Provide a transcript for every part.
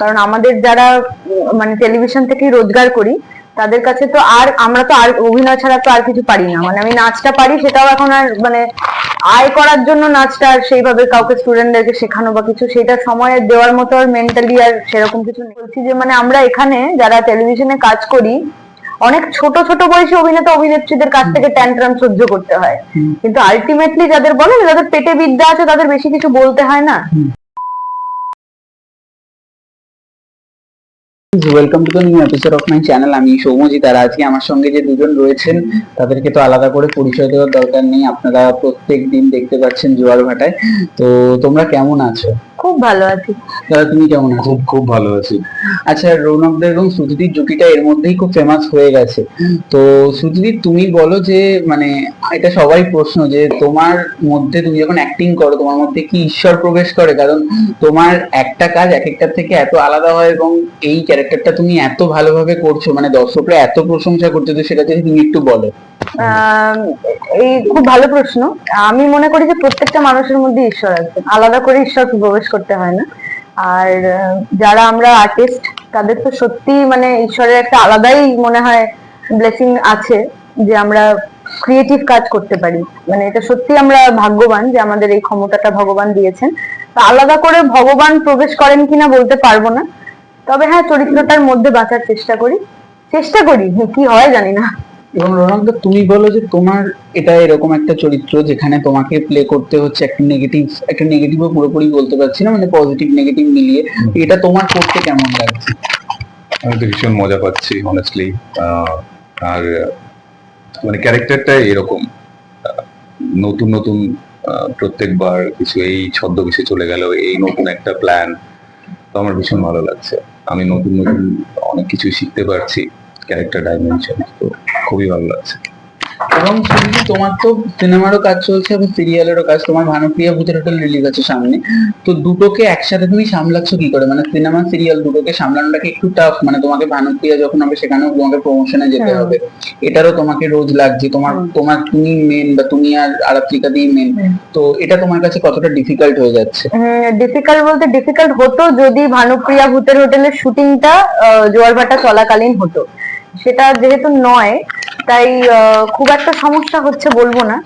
কারণ আমাদের যারা মানে টেলিভিশন থেকে রোজগার করি তাদের কাছে তো আর আমরা তো আর অভিনয় ছাড়া তো আর কিছু পারি না। মানে আমি নাচটা পারি সেটাও এখন আর মানে আয় করার জন্য নাচটা আর সেইভাবে কাউকে স্টুডেন্টদেরকে শেখানো বা কিছু সেটা সময় দেওয়ার মতো আর মেন্টালি আর সেরকম কিছু। বলছি যে মানে আমরা এখানে যারা টেলিভিশনে কাজ করি অনেক ছোট ছোট বয়সী অভিনেতা অভিনেত্রীদের কাছ থেকে ট্যান্ট্রাম সহ্য করতে হয়। কিন্তু আলটিমেটলি যাদের বলে যাদের পেটে বিদ্যা আছে তাদের বেশি কিছু বলতে হয় না। Welcome to the new episode of my channel আমি সৌমজিৎ আর আজকে আমার সঙ্গে যে দুজন রয়েছেন, তাদেরকে তো আলাদা করে পরিচয় দেওয়ার দরকার নেই। আপনারা প্রত্যেক দিন দেখতে পাচ্ছেন জোয়ার ভাটায়। তো তোমরা কেমন আছো? খুব ভালো আছি। দাদা তুমি কেমন আছো? খুব খুব ভালো আছি। আচ্ছা রৌনকদের এবং শ্রুতিদির জুটিটা এর মধ্যেই খুব ফেমাস হয়ে গেছে। তো শ্রুতিদি তুমি বলো যে মানে এটা সবাই প্রশ্ন যে তোমার মধ্যে তুমি যখন অ্যাক্টিং করো তোমার মধ্যে কি ঈশ্বর প্রবেশ করে? কারণ তোমার একটা কাজ এক একটার থেকে এত আলাদা হয় এবং এই ক্যারেক্টারটা তুমি এত ভালোভাবে করছ মানে দর্শকরা এত প্রশংসা করতে তো সেটা যদি তুমি একটু বলো। আহ, এই খুব ভালো প্রশ্ন। আমি মনে করি যে প্রত্যেকটা মানুষের মধ্যে ঈশ্বর আছে। আলাদা করে ঈশ্বর প্রবেশ করতে হয় না। আর যারা আমরা আর্টিস্ট তাদের তো সত্যি মানে ঈশ্বরের একটা আলাদাই মনে হয় ব্লেসিং আছে যে আমরা ক্রিয়েটিভ কাজ করতে পারি। মানে এটা সত্যি আমরা ভাগ্যবান যে আমাদের এই ক্ষমতাটা ভগবান দিয়েছেন। তো আলাদা করে ভগবান প্রবেশ করেন কিনা বলতে পারব না। তবে হ্যাঁ চরিত্রটার মধ্যে বাঁচার চেষ্টা করি। চেষ্টা করি, কি হয় জানি না। এবং রোনাল্ডো তুমি বলো যে তোমার এটা এরকম একটা চরিত্র যেখানে তোমাকে প্লে করতে হচ্ছে একটা নেগেটিভ একটা নেগেটিভও পুরোপুরি বলতে পারছি না মানে পজিটিভ নেগেটিভ মিলিয়ে। এটা তোমার করতে কেমন লাগছে? আমি তো ভীষণ মজা পাচ্ছি অনেস্টলি আর মানে ক্যারেক্টারটা এরকম। নতুন নতুন প্রত্যেকবার কিছু এই ছদ্মবেশে চলে গেল, এই নতুন একটা প্ল্যান তো আমার ভীষণ ভালো লাগছে। আমি নতুন নতুন অনেক কিছু শিখতে পারছি। ক্যারেক্টার ডাইমেনশন তো খুবই ভালো লাগছে। এবং শুধু তোমার তো সিনেমারও কাজ চলছে এবং সিরিয়ালেরও কাজ তোমার ভানুপ্রিয়া ভূতের হোটেল রিলিজ আছে সামনে। তো দুটোকে একসাথে তুমি সামলাচ্ছ কি করে? মানে সিনেমা সিরিয়াল দুটোকে সামলানোটা কি একটু টাফ মানে তোমাকে ভানুপ্রিয়া যখন হবে সেখানেও তোমাকে প্রমোশনে যেতে হবে। এটারও তোমাকে রোজ লাগছে। তোমার তোমার তুমি মেন বা তুমি আর আরাত্রিকা দিয়ে মেন তো এটা তোমার কাছে কতটা ডিফিকাল্ট হয়ে যাচ্ছে? ডিফিকাল্ট বলতে ডিফিকাল্ট হতো যদি ভানুপ্রিয়া ভূতের হোটেলের শুটিংটা জোয়ারভাটা চলাকালীন হতো। সেটা যেহেতু নয়, তাই খুব একটা সমস্যা হচ্ছে বলব না।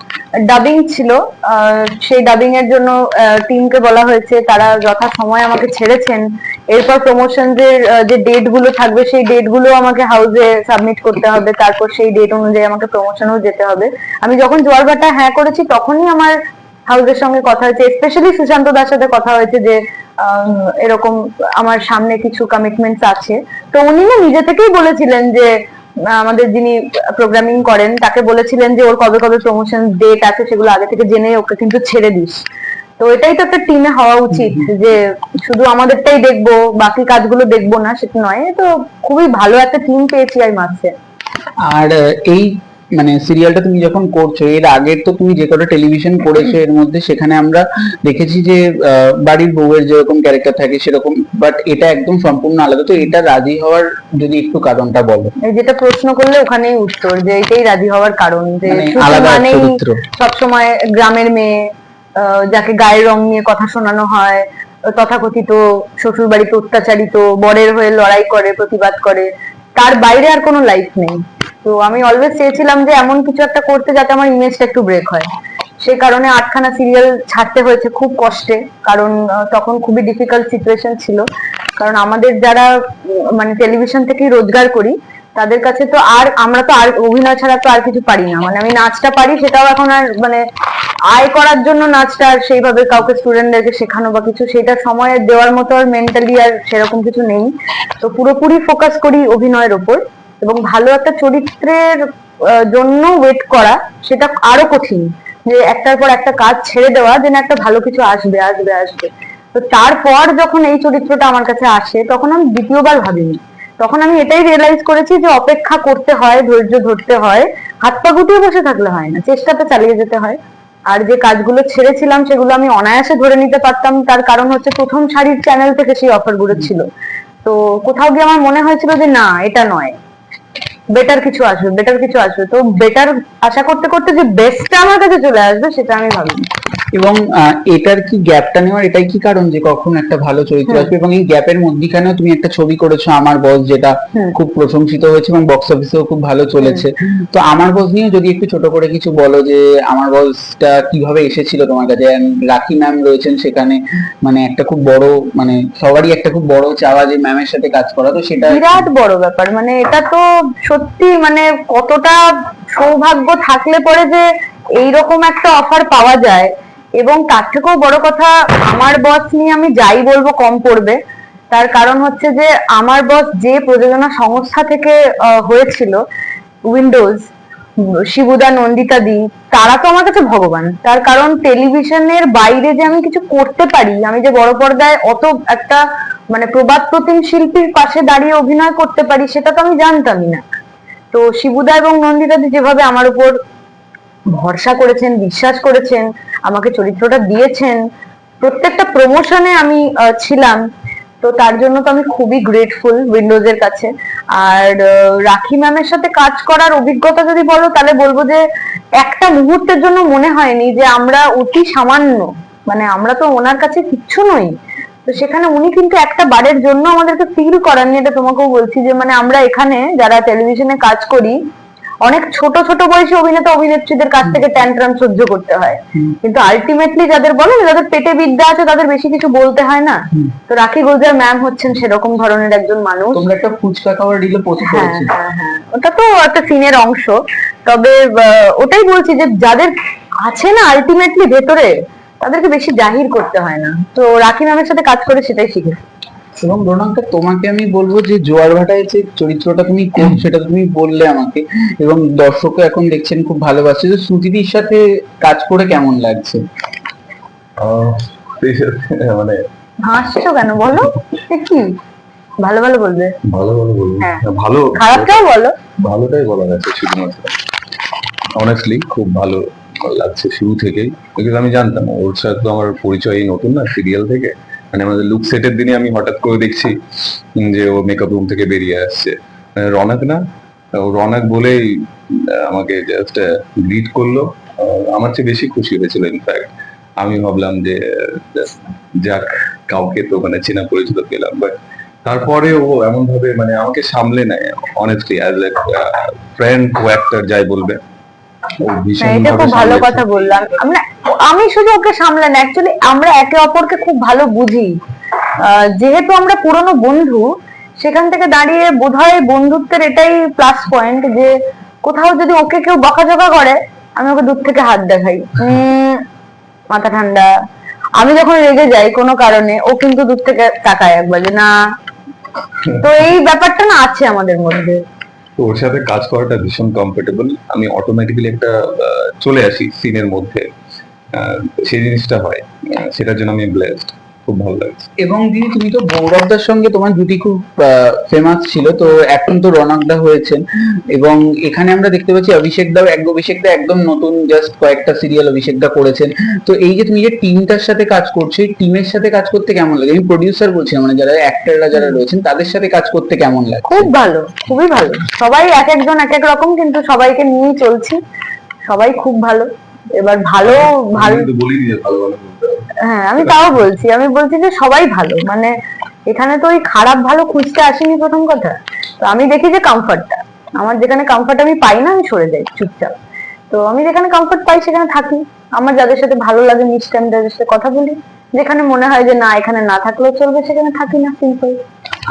ডাবিং ছিল সেই ডাবিং এর জন্য টিমকে বলা হয়েছে, তারা যথা সময় আমাকে ছেড়েছেন। এরপর প্রমোশন যে ডেটগুলো থাকবে, সেই ডেটগুলো আমাকে হাউসে সাবমিট করতে হবে। তারপর সেই ডেট অনুযায়ী আমাকে প্রমোশনেও যেতে হবে। আমি যখন জোয়ারভাটা হ্যাঁ করেছি, তখনই আমার হাউসের সঙ্গে কথা হয়েছে স্পেশালি সুশান্ত দার সাথে কথা হয়েছে যে এরকম আমার সামনে কিছু কমিটমেন্টস আছে। তো উনি না নিজে থেকেই বলেছিলেন যে আমাদের যিনি প্রোগ্রামিং করেন তাকে বলেছিলেন যে ওর কবে কবে প্রমোশন ডেট আছে সেগুলো আগে থেকে জেনে ওকে কিন্তু ছেড়ে দিস। তো এটাই তো একটা টিমে হওয়া উচিত যে শুধু আমাদেরটাই দেখব বাকি কাজগুলো দেখব না সেটা নয়। তো খুবই ভালো একটা টিম পেয়েছি আর মাঝে। আর এই মানে সিরিয়ালটা তুমি যখন করছ এর আগের তো তুমি যে কটা টেলিভিশন করেছ এর মধ্যে সেখানে আমরা দেখেছি যে বাড়ির বউয়ের যেরকম ক্যারেক্টার থাকে সেরকম বাট এটা একদম সম্পূর্ণ আলাদা। তো এটা রাজি হওয়ার যদি একটু কারণটা বলো। যেটা প্রশ্ন করলে ওখানেই উত্তর যে এটাই রাজি হওয়ার কারণ যে মানে মানেই সবসময় গ্রামের মেয়ে যাকে গায়ের রং নিয়ে কথা শোনানো হয় তথাকথিত শ্বশুর বাড়িতে অত্যাচারিত বরের হয়ে লড়াই করে প্রতিবাদ করে তার বাইরে আর কোনো লাইফ নেই। তো আমি অলওয়েজ চেয়েছিলাম যে এমন কিছু একটা করতে যাতে আমার ইমেজটা একটু ব্রেক হয়। সে কারণে আটখানা সিরিয়াল ছাড়তে হয়েছে খুব কষ্টে, কারণ তখন খুবই ডিফিকাল্ট সিচুয়েশন ছিল। কারণ আমাদের যারা মানে টেলিভিশন থেকেই রোজগার করি, তাদের কাছে তো আর, আমরা তো আর অভিনয় ছাড়া তো আর কিছু পারি না। মানে আমি নাচটা পারি, সেটাও এখন আর মানে আয় করার জন্য নাচটা আর সেইভাবে কাউকে স্টুডেন্টদেরকে শেখানো বা কিছু, সেটা সময় দেওয়ার মতো আর মেন্টালি আর সেরকম কিছু নেই। তো পুরোপুরি ফোকাস করি অভিনয়ের ওপর। এবং ভালো একটা চরিত্রের জন্য ওয়েট করা, সেটা আরও কঠিন। যে একটার পর একটা কাজ ছেড়ে দেওয়া, যেন একটা ভালো কিছু আসবে আসবে আসবে। তো তারপর যখন এই চরিত্রটা আমার কাছে আসে, তখন আমি দ্বিতীয়বার ভাবিনি। তখন আমি এটাই রিয়েলাইজ করেছি যে অপেক্ষা করতে হয়, ধৈর্য ধরতে হয়, হাত পা গুটিয়ে বসে থাকলে হয় না চেষ্টাটা চালিয়ে যেতে হয়। আর যে কাজগুলো ছেড়েছিলাম, সেগুলো আমি অনায়াসে ধরে নিতে পারতাম। তার কারণ হচ্ছে প্রথম সারির চ্যানেল থেকে সেই অফারগুলো ছিল। তো কোথাও গিয়ে আমার মনে হয়েছিল যে না, এটা নয়। বেটার কিছু আসবে বেটার কিছু আসবে। তো বেটার আশা করতে করতে যে বেস্টটা আমার কাছে চলে আসবে সেটা আমি ভাবিনি এবং এটার কি গ্যাপটা নেওয়ার এটাই কি কারণ যে কখন একটা ভালো চরিত্র আসবে? এবং এই গ্যাপের মধ্যিখানেও তুমি একটা ছবি করেছ আমার বস যেটা খুব প্রশংসিত হয়েছে এবং বক্স অফিসেও খুব ভালো চলেছে। তো আমার বস নিয়েও যদি একটু ছোট করে কিছু বলো যে আমার বসটা কীভাবে এসেছিল তোমার কাছে? রাখি ম্যাম রয়েছেন সেখানে মানে একটা খুব বড় মানে সবারই একটা খুব বড় চাওয়া যে ম্যামের সাথে কাজ করা তো সেটা বিরাট বড় ব্যাপার। মানে এটা তো সত্যি মানে কতটা সৌভাগ্য থাকলে পরে যে এইরকম একটা অফার পাওয়া যায়। এবং তার থেকেও বড় কথা, আমার বস নিয়ে আমি যাই বলব কম পড়বে। তার কারণ হচ্ছে যে, আমার বস যে প্রযোজনা সংস্থা থেকে হয়েছিল উইন্ডোজ শিবুদা, নন্দিতা দি, তারা তো আমার কাছে ভগবান। তার কারণ টেলিভিশনের বাইরে যে আমি কিছু করতে পারি, আমি যে বড় পর্দায় অত একটা মানে প্রবাদ প্রতিম শিল্পীর পাশে দাঁড়িয়ে অভিনয় করতে পারি, সেটা তো আমি জানতামই না। তো শিবুদা এবং নন্দিতা দি যেভাবে আমার উপর ভরসা করেছেন, বিশ্বাস করেছেন, আমাকে চরিত্রটা দিয়েছেন, প্রত্যেকটা প্রমোশনে আমি ছিলাম। তো তার জন্য তো আমি খুবই গ্রেটফুল উইন্ডোজের কাছে। আর রাখি ম্যামের সাথে কাজ করার অভিজ্ঞতা যদি বলো, তাহলে বলব যে একটা মুহূর্তের জন্য মনে হয়নি যে আমরা অতি সামান্য মানে আমরা তো ওনার কাছে কিচ্ছু নই তো সেখানে উনি কিন্তু একটা বারের জন্য আমাদেরকে ফিল করাননি এটা তোমাকেও বলছি যে মানে আমরা এখানে যারা টেলিভিশনে কাজ করি অনেক ছোট ছোট বয়সী অভিনেতা অভিনেত্রীদের কাছ থেকে ট্যান্ট্রাম সহ্য করতে হয়। কিন্তু আলটিমেটলি যাদের বলে যাদের পেটে বিদ্যা আছে তাদের বেশি কিছু বলতে হয় না। তো রাখি গুলজার ম্যাম হচ্ছেন সেরকম ধরনের একজন মানুষ। তোমরা একটা ফুচকা খাওয়ার রিলে পোস্ট হ্যাঁ হ্যাঁ হ্যাঁ। ওটা তো একটা সিনের অংশ। তবে ওটাই বলছি যে যাদের আছে না আলটিমেটলি ভেতরে তাদেরকে বেশি জাহির করতে হয় না। তো রাখি ম্যামের সাথে কাজ করে সেটাই শিখেছি এবং রোনাঙ্কা তোমাকে আমি বলব যে জোয়ার ভাটায় যে চরিত্রটা তুমি করছ সেটা তুমি বললে আমাকে। এবং দর্শকও এখন দেখছেন খুব ভালোবাসছে যে শ্রুতিদির সাথে কাজ করে কেমন লাগছে? আহ, সেই সাথে মানে হাসছো কেন বলো? কি? ভালো ভালো বলবে। ভালো ভালো বলব। হ্যাঁ। ভালো। খারাপটাও বলো। ভালোটাই বলা গেছে শুধুমাত্র। অনেস্টলি খুব ভালো। লাগছে শুরু থেকেই। বিকজ আমি জানতাম, ওর সাথে তো আমার পরিচয় নতুন না সিরিয়াল থেকে। মানে আমাদের লুক সেটের দিনে আমি হঠাৎ করে দেখছি যে ও মেকআপ রুম থেকে বেরিয়ে আসছে। মানে রনক না, ও রনক বলেই আমাকে জাস্ট গ্রিট করল। আমার চেয়ে বেশি খুশি হয়েছিল ইনফ্যাক্ট আমি ভাবলাম যে যাক, কাউকে তো মানে চেনা পরিচিত পেলাম। বাট তারপরে ও এমন ভাবে মানে আমাকে সামলে নেয় honestly as a friend co actor যাই বলবে। এটা খুব ভালো কথা বললাম। আমরা আমি শুধু ওকে সামলাই না অ্যাকচুয়ালি আমরা একে অপরকে খুব ভালো বুঝি। যেহেতু আমরা পুরনো বন্ধু সেখান থেকে দাঁড়িয়ে বোধহয় বন্ধুত্বের এটাই প্লাস পয়েন্ট যে কোথাও যদি ওকে কেউ বকাঝকা করে আমি ওকে দূর থেকে হাত দেখাই। মাথা ঠান্ডা। আমি যখন রেগে যাই কোনো কারণে ও কিন্তু দূর থেকে তাকায় একবার যে না। তো এই ব্যাপারটা না আছে আমাদের মধ্যে। তো ওর সাথে কাজ করাটা ভীষণ কমফোর্টেবল আমি অটোমেটিক্যালি একটা চলে আসি সিনের মধ্যে। সেই জিনিসটা হয় সেটার জন্য আমি ব্লেসড খুব ভালো লাগছে এবং দিদি তুমি তো গৌরবদার সঙ্গে তোমার জুটি খুব ফেমাস ছিল তো এখন তো রনকদা হয়েছেন। এবং এখানে আমরা দেখতে পাচ্ছি অভিষেক দাও এক অভিষেক দা একদম নতুন জাস্ট কয়েকটা সিরিয়াল অভিষেক দা করেছেন। তো এই যে তুমি যে টিমটার সাথে কাজ করছ এই টিমের সাথে কাজ করতে কেমন লাগে? আমি প্রডিউসার বলছিলাম মানে যারা অ্যাক্টররা যারা রয়েছেন তাদের সাথে কাজ করতে কেমন লাগে? খুব ভালো খুবই ভালো। সবাই এক একজন এক এক রকম কিন্তু সবাইকে নিয়েই চলছি। সবাই খুব ভালো। এবার ভালো ভালো। হ্যাঁ আমি তাও বলছি আমি বলছি যে সবাই ভালো মানে এখানে তো ওই খারাপ ভালো খুঁজতে আসিনি প্রথম কথা। তো আমি দেখি যে কমফর্টটা আমার যেখানে কমফর্ট আমি পাই না আমি সরে যাই চুপচাপ। তো আমি যেখানে কমফর্ট পাই সেখানে থাকি। আমার যাদের সাথে ভালো লাগে মিশতে আমি যাদের সাথে কথা বলি। যেখানে মনে হয় যে না এখানে না থাকলেও চলবে সেখানে থাকি না সিম্পল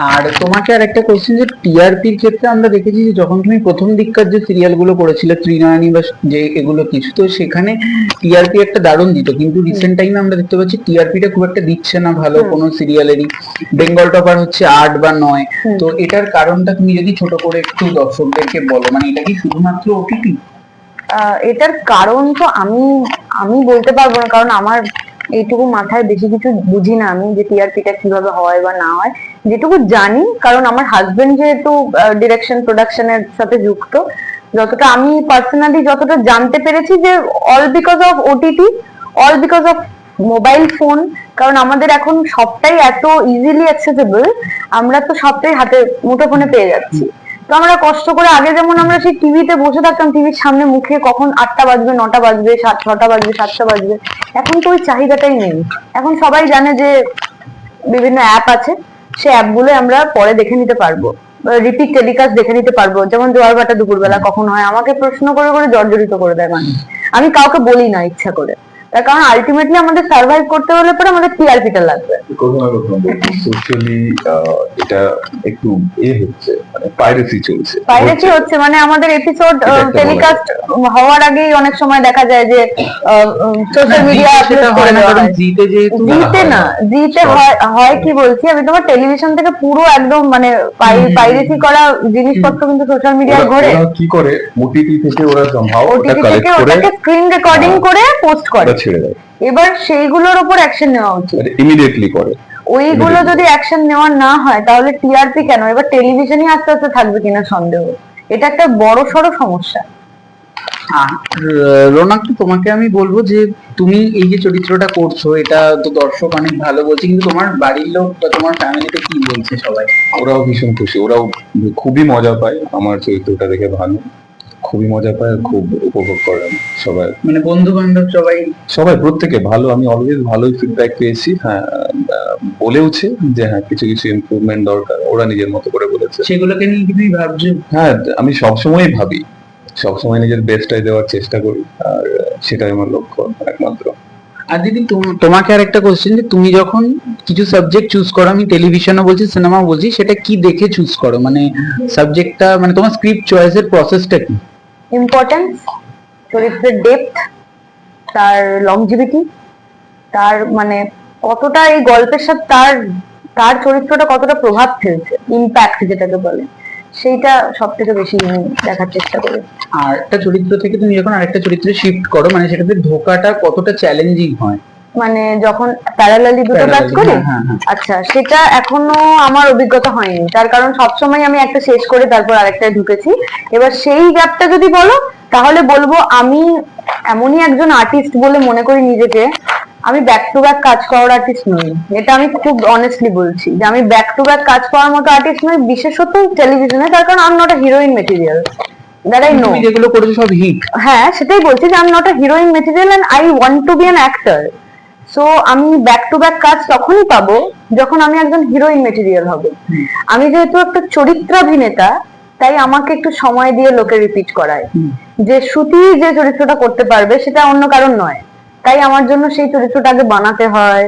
আর তোমাকে আর একটা কোশ্চেন যে টিআরপির ক্ষেত্রে আমরা দেখেছি যে যখন তুমি প্রথম দিককার যে সিরিয়ালগুলো করেছিলে ত্রিনয়নী বা যে এগুলো কিছু তো সেখানে টিআরপি একটা দারুণ দিত। কিন্তু রিসেন্ট টাইমে আমরা দেখতে পাচ্ছি টিআরপিটা খুব একটা দিচ্ছে না ভালো। কোনো সিরিয়ালেরই বেঙ্গল টপার হচ্ছে আট বা নয়। তো এটার কারণটা তুমি যদি ছোট করে একটু দর্শকদেরকে বলো মানে এটা কি শুধুমাত্র ওটিটি আহ, এটার কারণ তো আমি আমি বলতে পারব না কারণ আমার এইটুকু মাথায় বেশি কিছু বুঝি না আমি যে টিআরপিটা কীভাবে হয় বা না হয়। যেটুকু জানি, কারণ আমার হাজবেন্ড যেহেতু ডিরেকশন প্রোডাকশনের সাথে যুক্ত, যতটা আমি পার্সোনালি যতটা জানতে পেরেছি যে all because of OTT all because of mobile phone কারণ আমাদের এখন সবটাই এত ইজিলি অ্যাক্সেসেবল আমরা তো সবটাই হাতে মুঠো ফোনে পেয়ে যাচ্ছি। তো আমরা কষ্ট করে আগে যেমন আমরা সেই টিভিতে বসে থাকতাম টিভির সামনে মুখে কখন আটটা বাজবে, নটা বাজবে, সাত, ছটা বাজবে, সাতটা বাজবে, এখন তো ওই চাহিদাটাই নেই। এখন সবাই জানে যে বিভিন্ন অ্যাপ আছে সেই অ্যাপগুলো আমরা পরে দেখে নিতে পারব রিপিট টেলিকাস্ট দেখে নিতে পারব। যেমন জোয়ার ভাটা দুপুরবেলা কখন হয়, আমাকে প্রশ্ন করে করে জর্জরিত করে দেয় মানুষ। আমি কাউকে বলি না ইচ্ছা করে। তার কারণ আলটিমেটলি আমাদের সার্ভাইভ করতে হলে পরে আমাদের টিআরপিটা লাগবে। না সোশ্যালি এটা একটু এ হচ্ছে মানে পাইরেসি চলছে। পাইরেসি হচ্ছে মানে আমাদের এপিসোড টেলিকাস্ট হওয়ার আগেই অনেক সময় দেখা যায় যে সোশ্যাল মিডিয়া জিতে যেহেতু জিতে না জিতে হয় হয় কি বলছি? আমি তোমার টেলিভিশন থেকে পুরো একদম মানে পাইরেসি করা জিনিসপত্র কিন্তু সোশ্যাল মিডিয়ায় ঘোরে। কি করে? ওটিটি থেকে ওরা সম্ভব ওটা ওটিটি থেকে করে ওটাকে স্ক্রিন রেকর্ডিং হ্যাঁ। করে পোস্ট করে। ওটা ছেড়ে দেয়। এবার সেইগুলোর উপর অ্যাকশন নেওয়া উচিত। ইমিডিয়েটলি করে। ওইগুলো যদি অ্যাকশন নেওয়া না হয় তাহলে টিআরপি কেন? এবার টেলিভিশনই আস্তে আস্তে থাকবে কিনা সন্দেহ। এটা একটা বড় সড়ো সমস্যা তোমাকে আমি বলব যে তুমি এই যে চরিত্রটা করছ এটা তো দর্শক অনেক ভালো বলছে কিন্তু তোমার বাড়ির লোক বা তোমার ফ্যামিলিতে কি বলছে সবাই? ওরাও ভীষণ খুশি ওরাও খুবই মজা পায় আমার চরিত্রটা দেখে ভালো। খুবই মজা পায় খুব উপভোগ করেন সবাই। মানে বন্ধু বান্ধব সবাই? সবাই প্রত্যেকে ভালো আমি অলওয়েজ ভালোই ফিডব্যাক পেয়েছি হ্যাঁ বলেওছে যে হ্যাঁ কিছু কিছু ইমপ্রুভমেন্ট দরকার ওরা নিজের মতো করে বলেছে। সেগুলোকে নিয়ে তুমি ভাবছ? হ্যাঁ আমি সবসময় ভাবি সবসময় নিজের বেস্টটাই দেওয়ার চেষ্টা করি আর সেটাই আমার লক্ষ্য একমাত্র। আর দিদি তোম- তোমাকে আর একটা কোশ্চেন যে তুমি যখন কিছু সাবজেক্ট চুজ করো আমি টেলিভিশনও বলছি সিনেমা বলছি সেটা কি দেখে চুজ করো? মানে সাবজেক্টটা মানে তোমার স্ক্রিপ্ট চয়েসের প্রসেসটা কি? ইম্পর্টেন্স চরিত্রের ডেপথ তার লংজিভিটি তার মানে কতটা এই গল্পের সাথে তার তার চরিত্রটা কতটা প্রভাব ফেলছে ইম্প্যাক্ট যেটাকে বলে, সেইটা সব থেকে বেশি দেখার চেষ্টা করে। আর একটা চরিত্র থেকে তুমি যখন আরেকটা চরিত্রে শিফট করো মানে সেটাতে ধোকাটা কতটা চ্যালেঞ্জিং হয়। মানে যখন প্যারালালি দুটো কাজ করি? হ্যাঁ, হ্যাঁ, হ্যাঁ। আচ্ছা সেটা এখনও আমার অভিজ্ঞতা হয়নি। তার কারণ সবসময় আমি একটা শেষ করে তারপর আরেকটায় ঢুকেছি। এবার সেই গ্যাপটা যদি বলো তাহলে বলব আমি এমনই একজন আর্টিস্ট বলে মনে করি নিজেকে আমি ব্যাক টু ব্যাক কাজ করার আর্টিস্ট নই। এটা আমি খুব অনেস্টলি বলছি যে আমি ব্যাক টু ব্যাক কাজ করার মতো আর্টিস্ট নই বিশেষত টেলিভিশনে তার কারণ আমি নট হিরোইন মেটেরিয়াল যেগুলো করেছ সব হিট। হ্যাঁ সেটাই বলছি যে আমি not heroine material and I want to be an actor so আমি ব্যাক টু ব্যাক কাজ তখনই পাবো যখন আমি একজন হিরোইন মেটেরিয়াল হব। আমি যেহেতু একটা চরিত্রাভিনেতা তাই আমাকে একটু সময় দিয়ে লোকে রিপিট করায়। যে শ্রুতি যে চরিত্রটা করতে পারবে সেটা অন্য কারণ নয়। তাই আমার জন্য সেই চরিত্রটা আগে বানাতে হয়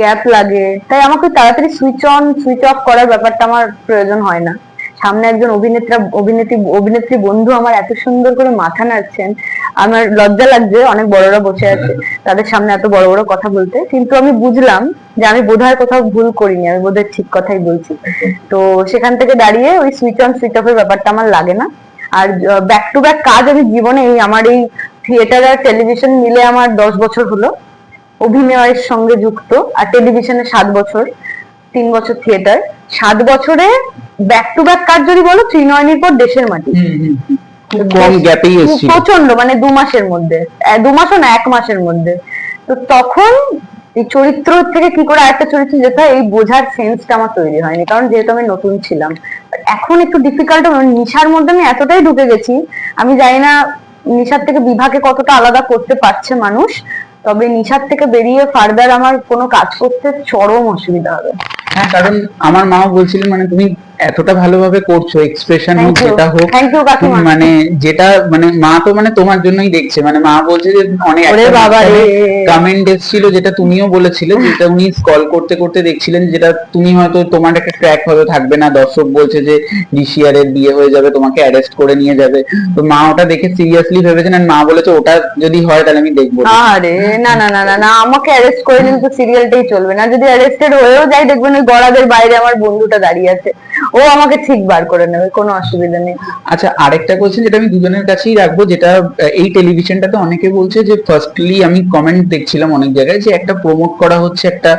গ্যাপ লাগে। তাই আমাকে তাড়াতাড়ি সুইচ অন সুইচ অফ করার ব্যাপারটা আমার প্রয়োজন হয় না। সামনে একজন অভিনেত্রা, অভিনেত্রী অভিনেত্রী বন্ধু আমার এত সুন্দর করে মাথা নাড়ছেন, আমার লজ্জা লাগছে, অনেক বড়রা বসে আছে, তাদের সামনে এত বড় বড় কথা বলতে। কিন্তু আমি বুঝলাম যে আমি বোধহয় কোথাও ভুল করিনি, আমি বোধহয় ঠিক কথাই বলছি। তো সেখান থেকে দাঁড়িয়ে ওই সুইচ অন সুইচ অফের ব্যাপারটা আমার লাগে না। আর ব্যাক টু ব্যাক কাজ আমি জীবনে এই আমার এই থিয়েটার আর টেলিভিশন মিলে আমার দশ বছর হলো। অভিনয়ের সঙ্গে যুক্ত, আর টেলিভিশনে সাত বছর, তিন বছর থিয়েটার সাত বছরে ব্যাক টু ব্যাক কাজ যদি বলো ত্রিনয়নীর পর দেশের মাটি। কম গ্যাপেই এসেছিল। প্রচণ্ড মানে দু মাসের মধ্যে। দু মাসও না এক মাসের মধ্যে। তো তখন এই চরিত্র থেকে কি করে আরেকটা চরিত্র যেতে হয় এই বোঝার সেন্সটা আমার তৈরি হয়নি কারণ যেহেতু আমি নতুন ছিলাম। এখন একটু ডিফিকাল্ট নিশার মধ্যে আমি এতটাই ঢুকে গেছি আমি জানি না নিশার থেকে বিভাগে কতটা আলাদা করতে পারছে মানুষ তবে নিশার থেকে বেরিয়ে ফার্দার আমার কোনো কাজ করতে চরম অসুবিধা হবে। হ্যাঁ কারণ আমার মাও বলছিলেন মানে তুমি এতটা ভালোভাবে করছ এক্সপ্রেশন হোক যেটা হোক মানে যেটা মানে মা তো মানে তোমার জন্যই দেখছে। মানে মা বলছে যে অনেক কমেন্ট এসেছিল যেটা তুমিও বলেছিলে যেটা উনি স্কল করতে করতে দেখছিলেন যেটা তুমি হয়তো তোমার একটা ট্র্যাক হয়তো থাকবে না। দর্শক বলছে যে ঋষিয়ারের বিয়ে হয়ে যাবে তোমাকে অ্যারেস্ট করে নিয়ে যাবে। তো মা ওটা দেখে সিরিয়াসলি ভেবেছেন আর মা বলেছে ওটা যদি হয় তাহলে আমি দেখব আরে না না না না আমাকে অ্যারেস্ট করে নিলে তো সিরিয়ালটাই চলবে না। যদি অ্যারেস্টেড হয়েও যাই দেখবেন ওই গড়াদের বাইরে আমার বন্ধুটা দাঁড়িয়ে আছে। ও আমাকে ঠিক বার করে নেবে কোনো অসুবিধা নেই। আচ্ছা আরেকটা কোয়েশ্চেন যেটা আমি দুজনের কাছেই রাখব যেটা এই টেলিভিশনটাতে অনেকে বলছে যে ফার্স্টলি আমি কমেন্ট দেখছিলাম অনেক জায়গায় যে একটা প্রমোট করা হচ্ছে একটা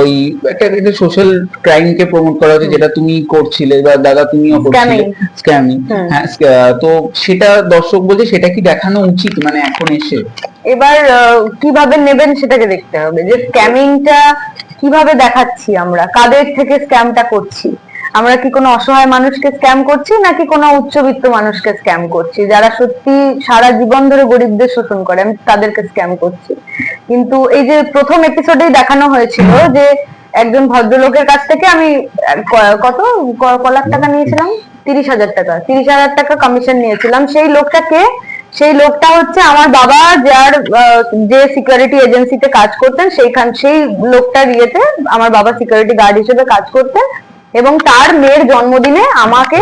ওই একটা একটা সোশ্যাল ক্রাইম কে প্রমোট করা হচ্ছে যেটা তুমি করছিলে বা দাদা তুমিও করছিলে। স্ক্যামিং হ্যাঁ তো সেটা দর্শক বলছে সেটা কি দেখানো উচিত? মানে এখন এসে। এবার কীভাবে নেবেন সেটাকে দেখতে হবে। যে স্ক্যামিংটা কীভাবে দেখাচ্ছি আমরা? কাদের থেকে স্ক্যামটা করছি? আমরা কি কোনো অসহায় মানুষকে স্ক্যাম করছি নাকি কোনো উচ্চবিত্ত মানুষকে স্ক্যাম করছি? যারা সত্যি সারা জীবন ধরে গরিবদের শোষণ করে, আমি তাদেরকে স্ক্যাম করছি। কিন্তু এই যে প্রথম এপিসোডেই দেখানো হয়েছিল যে একজন ভদ্রলোকের কাছ থেকে আমি কত? ক- লাখ টাকা নিয়েছিলাম? তিরিশ হাজার টাকা। তিরিশ হাজার টাকা কমিশন নিয়েছিলাম। সেই লোকটাকে সেই লোকটা হচ্ছে আমার বাবা, যার যে সিকিউরিটি এজেন্সিতে কাজ করতেন, সেইখান, সেই লোকটার ইয়েতে আমার বাবা সিকিউরিটি গার্ড হিসেবে কাজ করতেন এবং তার মেয়ের জন্মদিনে আমাকে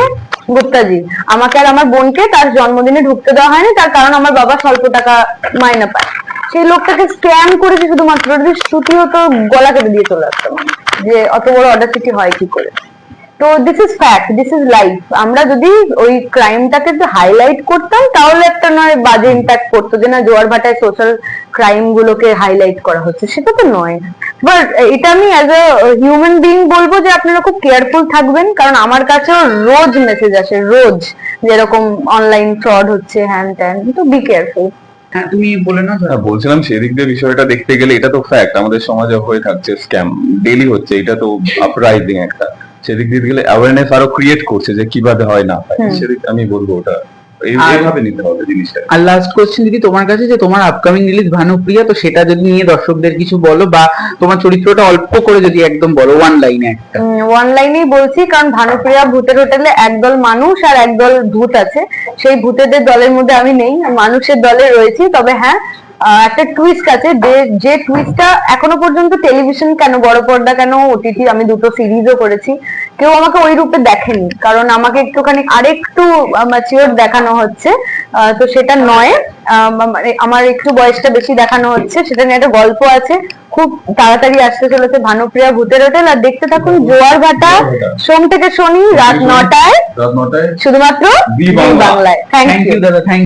গুপ্তাজি, আমাকে আর আমার বোনকে তার জন্মদিনে ঢুকতে দেওয়া হয়নি, তার কারণ আমার বাবা স্বল্প টাকা মাইনে পায় সেই লোকটাকে স্ক্যাম করেছে শুধুমাত্র যদি শ্রুতিও তো গলা কেটে দিয়ে চলে আসতাম আমি। যে অত বড় অর্ডার হয় কি করে তো this is fact this is life আমরা যদি ওই ক্রাইমটাকে একটু হাইলাইট করতাম তাহলে একটা নয় বাজে ইম্প্যাক্ট করতো যে না জোয়ার ভাটায় সোশ্যাল ক্রাইম গুলোকে হাইলাইট করা হচ্ছে। সেটা তো নয়। বাট এটা আমি অ্যাজ এ হিউম্যান বিং বলব যে আপনারা খুব কেয়ারফুল থাকবেন কারণ আমার কাছেও রোজ মেসেজ আসে রোজ যেরকম অনলাইন ফ্রড হচ্ছে হ্যান ত্যান। তো বি কেয়ারফুল হ্যাঁ তুমি বলে নাও হ্যাঁ, বলছিলাম সেদিক দিয়ে বিষয়টা দেখতে গেলে এটা তো ফ্যাক্ট আমাদের সমাজে হয়ে থাকছে স্ক্যাম ডেলি হচ্ছে এটা তো আপরাইজিং একটা। সেদিক দিয়ে গেলে অ্যাওয়ারনেস আরও ক্রিয়েট করছে যে কীভাবে হয় না হয়। সেদিক আমি বলব ওটা। আর- এইভাবে নিতে হবে জিনিসটা। আর লাস্ট কোশ্চেন দিদি তোমার কাছে যে তোমার আপকামিং রিলিজ ভানুপ্রিয়া তো সেটা যদি নিয়ে দর্শকদের কিছু বলো বা তোমার চরিত্রটা অল্প করে যদি একদম বলো ওয়ান লাইনে একটা। অনলাইনেই বলছি কারণ ভানুপ্রিয়া ভূতের হোটেলে একদল মানুষ আর একদল ভূত আছে। সেই ভূতেদের দলের মধ্যে আমি নেই মানুষের দলে রয়েছি। তবে হ্যাঁ একটা টুইস্ট আছে যে যে টুইস্টটা এখনও পর্যন্ত টেলিভিশন কেন বড় পর্দা কেন ওটিটি আমি দুটো সিরিজও করেছি কেউ আমাকে ওই রূপে দেখেনি। কারণ আমাকে একটুখানি আরেকটু ম্যাচিওর দেখানো হচ্ছে। তো সেটা নয়। মানে আমার একটু বয়সটা বেশি দেখানো হচ্ছে সেটা নিয়ে একটা গল্প আছে। খুব তাড়াতাড়ি আসতে চলেছে ভানুপ্রিয়া ভূতের হোটেল। আর দেখতে থাকুন জোয়ার ভাটা সোম থেকে শনি রাত নটায় শুধুমাত্র বাংলায়। থ্যাংক ইউ দাদা থ্যাংক